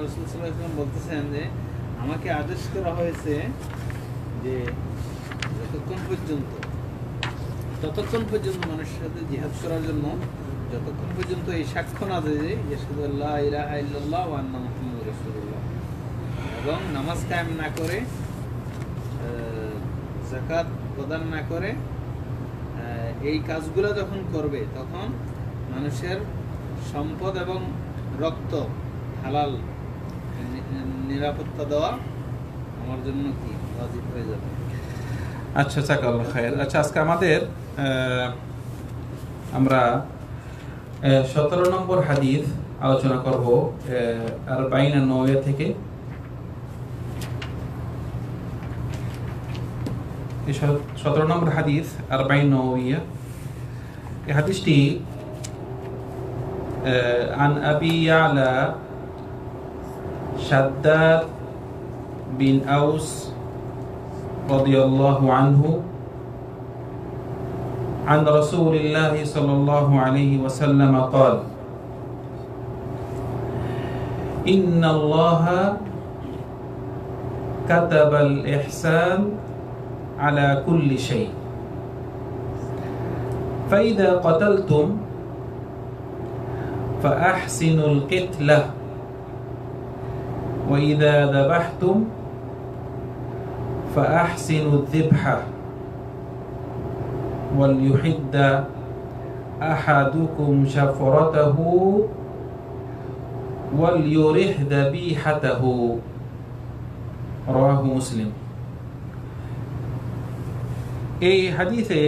রাসূল সাল্লাল্লাহু বলতেছেন যে, আমাকে আদেশ করা হয়েছে যে, যতক্ষণ পর্যন্ত ততক্ষণ পর্যন্ত মানুষের সাথে জিহাদ করার জন্য, যতক্ষণ পর্যন্ত এই সাক্ষ্য না দেয় যে ইয়াশহাদুল্লাহ ইলাহা ইল্লাল্লাহ ওয়া আন্না মুহাম্মাদুর রাসূলুল্লাহ। এবং নামাজ কায়েম না করে যাকাত প্রদান না করে এই কাজগুলো যখন করবে, তখন মানুষের সম্পদ এবং রক্ত হালাল নিরাপত্তা দেওয়া আমার জন্য কি ওয়াজিব হয়ে যাবে আচ্ছা জাকাল্লাহ খায়ের আচ্ছা আজকে আমাদের আহ, আমরা সতেরো নম্বর হাদিস আলোচনা করব আর বাইনা নয় থেকে সতেরো নম্বর হাদিস আর বাইন নওয়িয়া এই হাদিসটি আহ, عن أبي يعلى شداد بن أوس رضي الله عنه عن رسول الله صلى الله عليه وسلم قال إن الله كتب الإحسان على كل شيء. فإذا قتلتم فأحسنوا القتلة. وإذا ذبحتم فأحسنوا الذبحة وليحد أحدكم شفرته وليرح ذبيحته رواه مسلم এই হাদিসে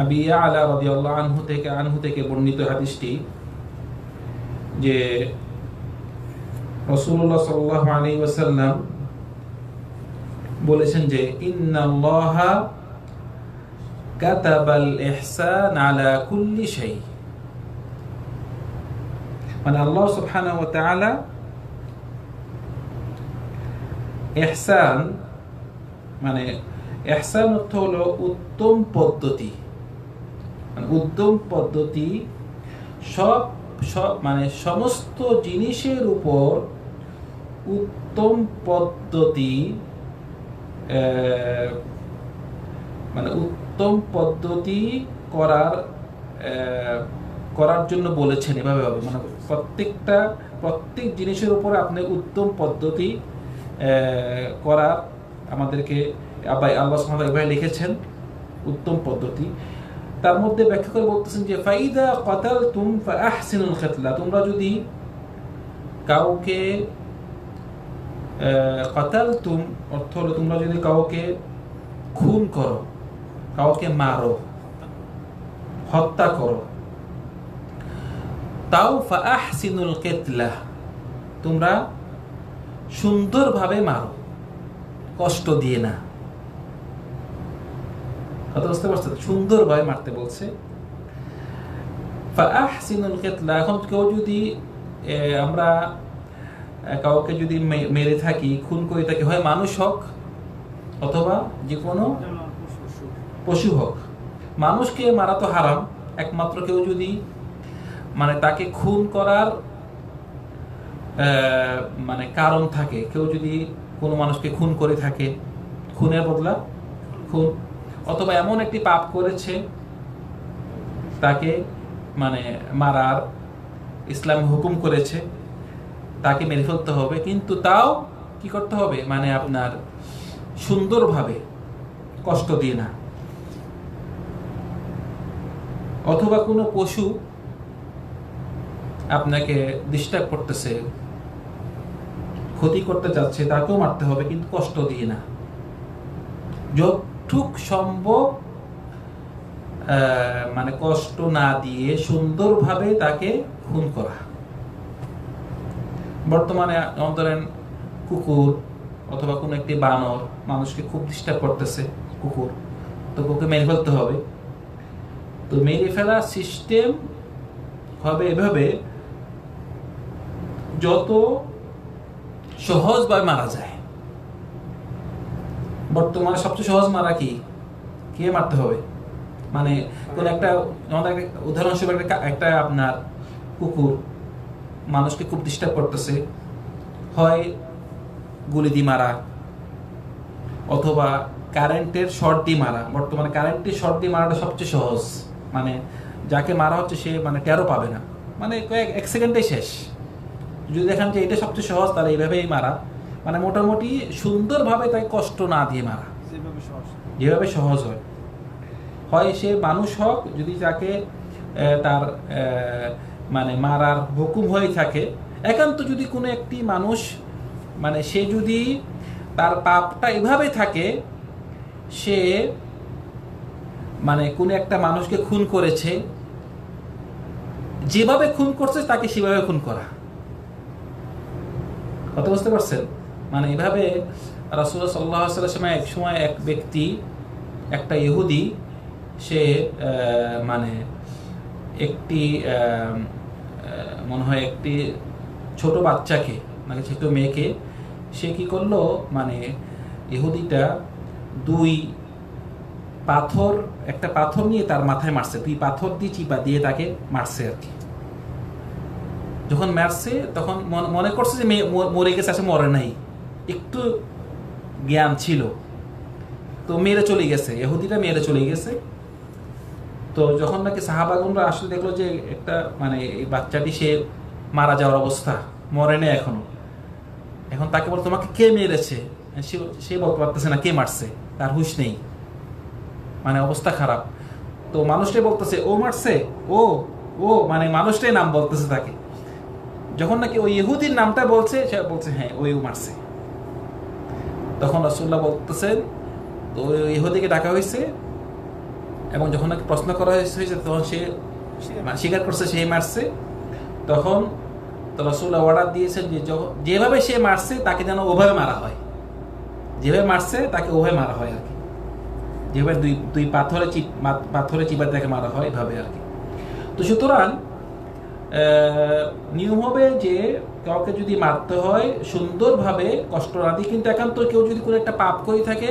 আবি আলা রাদিয়াল্লাহু আনহু থেকে আনহু থেকে বর্ণিত হাদিসটি যে রাসূলুল্লাহ সাল্লাল্লাহু আলাইহি ওয়াসাল্লাম বলেছেন যে, ইন্নাল্লাহা কাতাবাল ইহসান আলা কুল্লি শাই। মানে আল্লাহ সুবহানাহু ওয়া তাআলা ইহসান মানে ইহসান অর্থ হলো উত্তম পদ্ধতি। মানে উত্তম পদ্ধতি সব সব মানে সমস্ত জিনিসের উপর উত্তম পদ্ধতি মানে উত্তম পদ্ধতি করার করার জন্য বলেছেন এভাবে হবে। মানে প্রত্যেকটা, প্রত্যেক জিনিসের উপর আপনি উত্তম পদ্ধতি করার আমাদেরকে আবাই আল্লাহ ওয়া এভাবে লিখেছেন, উত্তম পদ্ধতি। তার মধ্যে ব্যাখ্যা করে বলতেছেন যে, ফাইদা কাতালতুম ফাআহসিনুল কিতলা তোমরা যদি কাউকে কাতালতুম অর্থ হলো তোমরা যদি কাউকে খুন করো, কাউকে মারো, হত্যা করো, তাও কিতলা, তোমরা সুন্দরভাবে মারো, কষ্ট দিয়ে না। কথা বুঝতে পারছেন সুন্দরভাবে মারতে বলছে। ফাআহসিনুল কিতলা, এখন কেউ যদি আমরা কাউকে যদি মেরে থাকি, খুন করে থাকি, হয় মানুষ হোক অথবা যে কোনো পশু হোক, মানুষকে মারা তো হারাম। একমাত্র কেউ যদি মানে তাকে খুন করার মানে কারণ থাকে, কেউ যদি কোনো মানুষকে খুন করে থাকে, খুনের বদলা, খুন। অথবা এমন একটি পাপ করেছে, তাকে মানে মারার ইসলাম হুকুম করেছে তাকে মেরে ফেলতে হবে, কিন্তু তাও কি করতে হবে? মানে আপনার সুন্দরভাবে কষ্ট দিয়ে না। অথবা কোনো পশু আপনাকে ডিস্টার্ব করতেছে, ক্ষতি করতে চাচ্ছে, তাকেও মারতে হবে, কিন্তু কষ্ট দিয়ে না। যতটুক সম্ভব মানে কষ্ট না দিয়ে সুন্দরভাবে তাকে খুন করা। বর্তমানে যেমন ধরেন কুকুর অথবা কোনো একটি বানর মানুষকে খুব ডিস্টার্ব করতেছে কুকুর। তো ওকে মেরে ফেলতে হবে। তো মেরে ফেলার সিস্টেম হবে এভাবে যত সহজভাবে মারা যায়। বর্তমানে সবচেয়ে সহজ মারা কি? কে মারতে হবে? মানে কোন একটা আমাদের উদাহরণস্বরূপ একটা একটা আপনার কুকুর মানুষকে খুব ডিস্টার্ব করতেছে। হয় গুলি দিয়ে মারা অথবা কারেন্টের শর্ট দিয়ে মারা। বর্তমানে কারেন্টের শর্ট দিয়ে মারাটা সবচেয়ে সহজ। মানে যাকে মারা হচ্ছে সে মানে টেরো পাবে না। মানে কয়েক এক সেকেন্ডে শেষ। যদি দেখেন যে এটা সবচেয়ে সহজ তাহলে এইভাবেই মারা। মানে মোটামুটি সুন্দরভাবে তাকে কষ্ট না দিয়ে মারা। যেভাবে সহজ। হয়। হয় সে মানুষ হোক যদি তাকে তার আহ, মানে মারার হুকুম হয়ে থাকে। একান্ত যদি কোনো একটি মানুষ মানে সে যদি তার পাপটা এভাবে থাকে, সে মানে কোনো একটা মানুষকে খুন করেছে, যেভাবে খুন করছে তাকে সেভাবে খুন করা। কথা বুঝতে পারছেন? মানে এভাবে রাসুল সাল্লাহ সাল্লামে এক সময় এক ব্যক্তি, একটা ইহুদি, সে মানে একটি মনে হয় একটি ছোট বাচ্চাকে মানে ছোট মেয়েকে, সে কি করল? মানে ইহুদিটা দুই পাথর, একটা পাথর নিয়ে তার মাথায় মারছে। দুই পাথর দিয়ে চিপা দিয়ে তাকে মারছে আর কি। যখন মারছে, তখন মন- করছে যে মেয়ে মরে গেছে, আসলে মরে নাই। একটু জ্ঞান ছিল। তো মেরে চলে গেছে। এহুদিটা মেরে চলে গেছে। তো যখন নাকি সাহাবাগুনরা আসলে দেখল যে একটা মানে এই বাচ্চাটি সে মারা যাওয়ার অবস্থা, মরে নেই এখনও। এখন তাকে বল, তোমাকে কে মেরেছে? সে বলতে পারতেছে না, কে মারছে? তার হুশ নেই। মানে অবস্থা খারাপ। তো মানুষটাই বলতেছে, ও মারছে? ও ও মানে মানুষটাই নাম বলতেছে তাকে। যখন নাকি ওই ইহুদির নামটা বলছে, সে বলছে হ্যাঁ ওই ও মারছে। তখন রসুল্লাহ বলতেছেন, তো ইহুদিকে ডাকা হয়েছে এবং যখন নাকি প্রশ্ন করা হয়েছে তখন সে মানে স্বীকার করছে সে মারছে, তখন তো রসুল্লাহ অর্ডার দিয়েছেন যে যেভাবে সে মারছে তাকে যেন ওভাবে মারা হয়। যেভাবে মারছে তাকে ওভাবে মারা হয় আর কি। যেভাবে দুই দুই পাথরে চিপ পাথরে চিপার তাকে মারা হয় এভাবে আর কি। তো সুতরাং নিয়ম হবে যে কাউকে যদি মারতে হয় সুন্দরভাবে, কষ্ট না দিয়ে, কিন্তু একান্ত কেউ যদি কোনো একটা পাপ করে থাকে,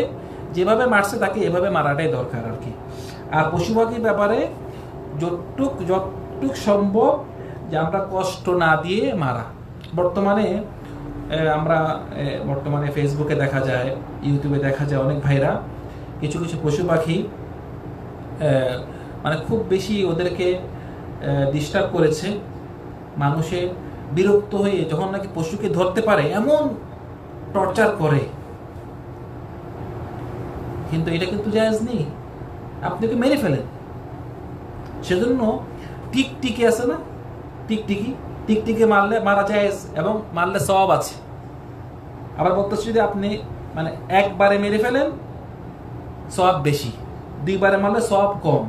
যেভাবে মারছে তাকে এভাবে মারাটাই দরকার আর কি। আর পশু পাখির ব্যাপারে যতটুক যতটুক সম্ভব যে আমরা কষ্ট না দিয়ে মারা। বর্তমানে আমরা বর্তমানে ফেসবুকে দেখা যায় ইউটিউবে দেখা যায় অনেক ভাইরা, কিছু কিছু পশু পাখি মানে খুব বেশি ওদেরকে ডিস্টার্ব করেছে। মানুষে বিরক্ত হয়ে যখন নাকি পশুকে ধরতে পারে, এমন টর্চার করে। কিন্তু এটা কিন্তু জায়েজ নেই। আপনি ওকে মেরে ফেলেন সেজন্য টিকটিকি আছে না? টিকটিকি? টিকটিকি মারলে মারা যায় এবং মারলে সব আছে। আবার বলতেছি যদি আপনি মানে একবারে মেরে ফেলেন সব বেশি। দুইবারে মারলে সব কম।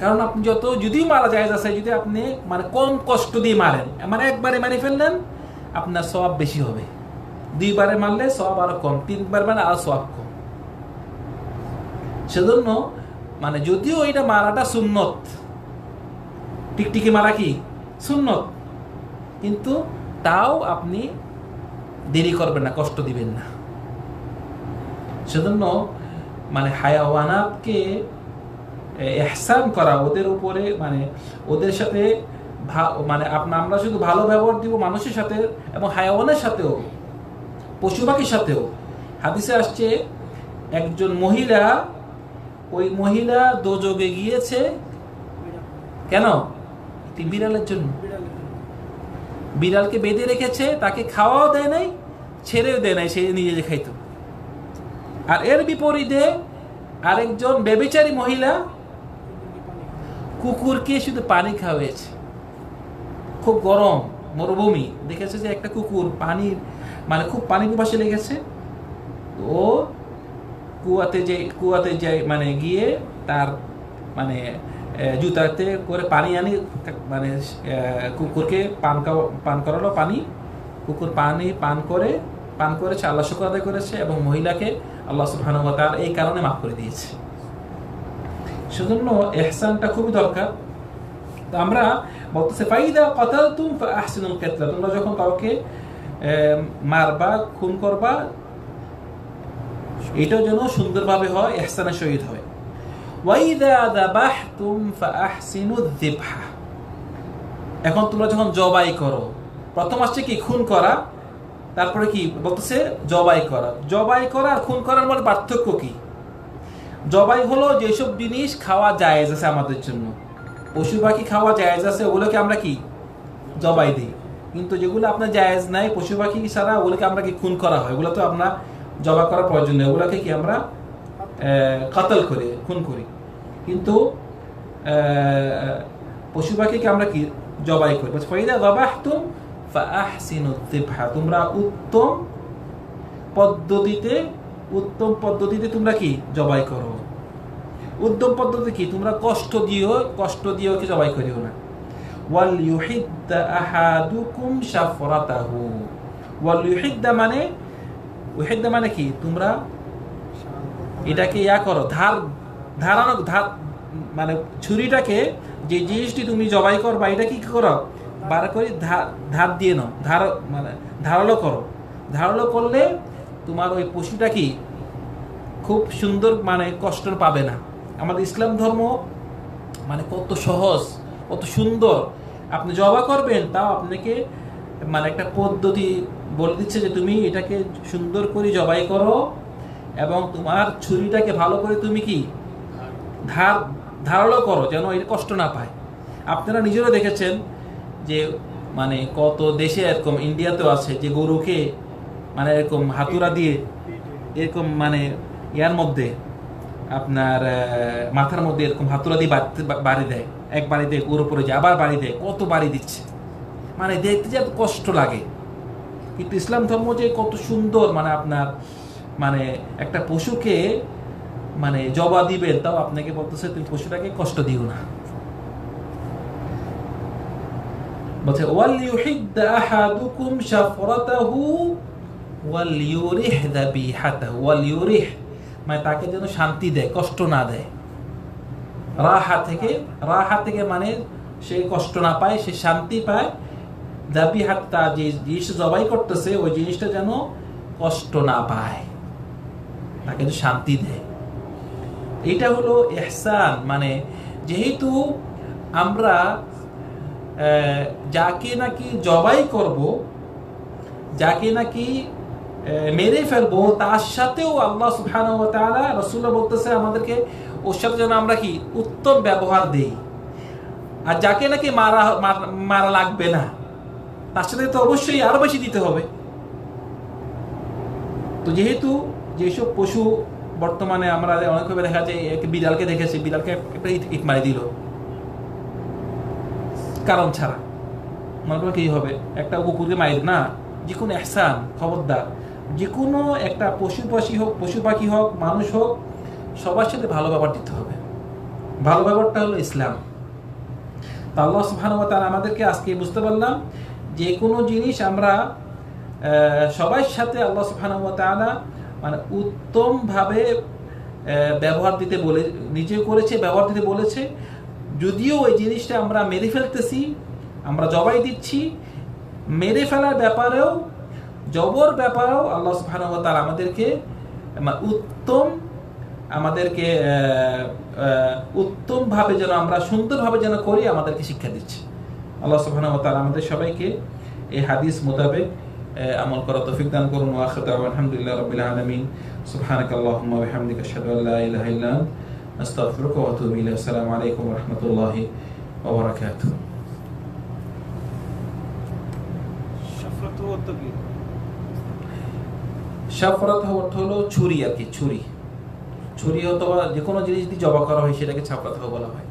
কারণ আপনি যত যদি মারা যায় আছে যদি আপনি মানে কম কষ্ট দিয়ে মারেন মানে একবারে মেরে ফেললেন, আপনার সব বেশি হবে। দুইবারে মারলে সব আরও কম, তিনবার মানে আরও সব কম। সেজন্য মানে যদিও এটা মারাটা সুন্নত। টিকটিকি মারা কি? সুন্নত। কিন্তু তাও আপনি দেরি করবেন না, কষ্ট দিবেন না। সেজন্য মানে হায়াওয়ানাতকে এহসান করা, ওদের উপরে মানে ওদের সাথে মানে আপনা আমরা শুধু ভালো ব্যবহার দিব মানুষের সাথে এবং হায়াওয়ানের সাথেও পশু পাখির সাথেও। হাদিসে আসছে, একজন মহিলা ওই মহিলা দোযোগে গিয়েছে। কেন? বিড়ালের জন্য। বিড়ালকে বেঁধে রেখেছে, তাকে খাওয়াও দেয় নাই, ছেড়েও দেয় নাই, সে নিজে খাইতো। আর এর বিপরীতে আরেকজন বেবিচারী মহিলা কুকুরকে শুধু পানি খাওয়াইছে। খুব গরম, মরুভূমি। দেখেছে যে একটা কুকুর পানি মানে খুব পানি পিপাসে লেগেছে? ও কুয়াতে যে কুয়াতে যে মানে গিয়ে তার মানে জুতাতে করে পানি আনি মানে কুকুরকে পান পান করালো পানি। কুকুর পানি পান করে, পান করেছে, আল্লাহ শুক্র আদায় করেছে এবং মহিলাকে আল্লাহ তাআলা এই কারণে মাফ করে দিয়েছে। সেজন্য এহসানটা খুবই দরকার। তো আমরা বলতেছে, ফাইদা কাতালতুম ফাহসিনুল কিতলা। তোমরা যখন কাউকে মারবা, খুন করবা এটাও যেন সুন্দরভাবে হয়, এহসানের সহিত হয়। এখন তোমরা যখন জবাই করো, প্রথম আসছে কি খুন করা, তারপরে কি বলতেছে জবাই করা। জবাই করা আর খুন করার মধ্যে পার্থক্য কি? জবাই হলো যেসব জিনিস খাওয়া জায়েজ আছে আমাদের জন্য। পশু পাখি খাওয়া জায়েজ আছে, ওগুলোকে আমরা কি? জবাই দিই। কিন্তু যেগুলো আপনার জায়েজ নাই, পশু পাখি ছাড়া ওগুলোকে আমরা কি খুন করা হয়? ওগুলো তো আমরা জবা করার প্রয়োজন নেই। ওগুলোকে কি আমরা কাতল করি খুন করি। কিন্তু পশু পাখিকে আমরা কি জবাই করি? ফাইদা ফাআহসিনু যিবহা। তোমরা উত্তম পদ্ধতিতে উত্তম পদ্ধতিতে তোমরা কি জবাই করো? উত্তম পদ্ধতি কি? তোমরা কষ্ট দিও কষ্ট দিও কি জবাই করিও না। ওয়াল ইউহিদ্দা আহাদুকুম শাফরাতাহু। ওয়াল ইউহিদ্দা মানে ইউহিদ্দা মানে কি? তোমরা এটাকে ইয়া করো, ধার, ধারানো, ধার মানে ছুরিটাকে যে জিনিসটি তুমি জবাই করবা, এটা কি করো? বার করে ধার দিয়ে নাও, ধার মানে ধারালো করো। ধারালো করলে তোমার ওই পশুটা কি খুব সুন্দর মানে কষ্ট পাবে না। আমাদের ইসলাম ধর্ম মানে কত সহজ, কত সুন্দর। আপনি জবা করবেন, তাও আপনাকে মানে একটা পদ্ধতি বলে দিচ্ছে যে তুমি এটাকে সুন্দর করে জবাই করো এবং তোমার ছুরিটাকে ভালো করে তুমি কি? ধার, ধারালো করো যেন এর কষ্ট না পায়। আপনারা নিজেরা দেখেছেন যে মানে কত দেশে এরকম ইন্ডিয়াতেও আছে যে গরুকে মানে এরকম হাতুড়া দিয়ে এরকম মানে ইয়ার মধ্যে আপনার মাথার মধ্যে এরকম হাতুড়া দিয়ে বাড়ি দেয়। এক বাড়ি দেয়, ওর উপরে যে আবার বাড়ি দেয়। কত বাড়ি দিচ্ছে। মানে দেখতে যে কষ্ট লাগে। কিন্তু ইসলাম ধর্ম যে কত সুন্দর মানে আপনার মানে একটা পশুকে মানে জবা দিবেন, তাও আপনাকে বলতেছে, তুমি পশুটাকে কষ্ট দিও না। বলছে, ওয়াল শাফরাতাহু ওয়াল ইউরিহ দাবিহাতাহু ওয়াল মানে তাকে যেন শান্তি দেয়, কষ্ট না দেয়। রাহা থেকে রাহা থেকে মানে সে কষ্ট না পায়, সে শান্তি পায় দাবি হাত্তা যে জিনিস জবাই করতেছে, ওই জিনিসটা যেন কষ্ট না পায়। তাকে শান্তি দেয় এটা হলো এহসান মানে যেহেতু আমরা যাকে নাকি জবাই করব, যাকে নাকি মেরে ফেলব, তার সাথেও আল্লাহ তাআলা রাসূলুল্লাহ বলতেছে আমাদেরকে, ওর সাথে যেন আমরা কি উত্তম ব্যবহার দেই। আর যাকে নাকি মার- মারা লাগবে না। তার সাথে তো অবশ্যই আরও বেশি দিতে হবে। তো যেহেতু যেসব পশু বর্তমানে আমরা অনেকভাবে দেখা যায়, এক বিড়ালকে দেখেছি, বিড়ালকে একটা ইট মারি দিল। কারণ ছাড়া। মনে করো কি হবে? একটা কুকুরকে মারি না? যে কোনো এহসান, খবরদার যে কোনো একটা পশু পাখি হোক পশু পাখি হোক, মানুষ হোক, সবার সাথে ভালো ব্যবহার দিতে হবে। ভালো ব্যবহারটা হলো ইসলাম। তা আল্লাহ সুবহানাহু ওয়া আমাদেরকে আজকে বুঝতে পারলাম যে কোনো জিনিস আমরা সবার সাথে আল্লাহ ওয়া মানে উত্তমভাবে ব্যবহার দিতে বলে, নিজে করেছে, ব্যবহার দিতে বলেছে। যদিও ওই জিনিসটা আমরা মেরে ফেলতেছি, আমরা জবাই দিচ্ছি, মেরে ফেলার ব্যাপারেও, জবর ব্যাপারেও আল্লাহ ওয়া আমাদেরকে মানে উত্তম, আমাদেরকে উত্তমভাবে যেন আমরা সুন্দরভাবে যেন করি, আমাদেরকে শিক্ষা দিচ্ছে। আল্লাহ সুবহানাহু ওয়া আমাদের সবাইকে এই হাদিস মোতাবেক আমল করা তৌফিক দান করুন। ওয়া আখিরু দাওয়ানা আলহামদুলিল্লাহি রাব্বিল আলামিন। ওয়া বিহামদিকা আশহাদু আল লা ইলাহা ইল্লা আনতা আস্তাগফিরুকা ওয়া আতুবু ইলাইক। আসসালামু আলাইকুম ওয়া রাহমাতুল্লাহি ওয়া বারাকাতুহু। সাফরাত অর্থ হলো ছুরি আর কি ছুরি। ছুরি অথবা যে কোনো জিনিস যদি জবা করা হয় সেটাকে ছাপরাত বলা হয়।